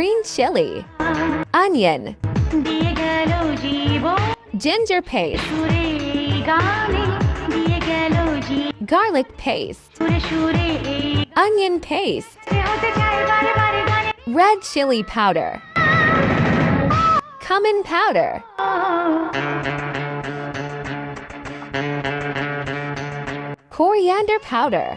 green chili, onion, ginger paste, garlic paste, onion paste, red chili powder, cumin powder. Coriander powder.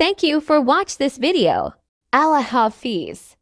Thank you for watch this video. Allah Hafiz.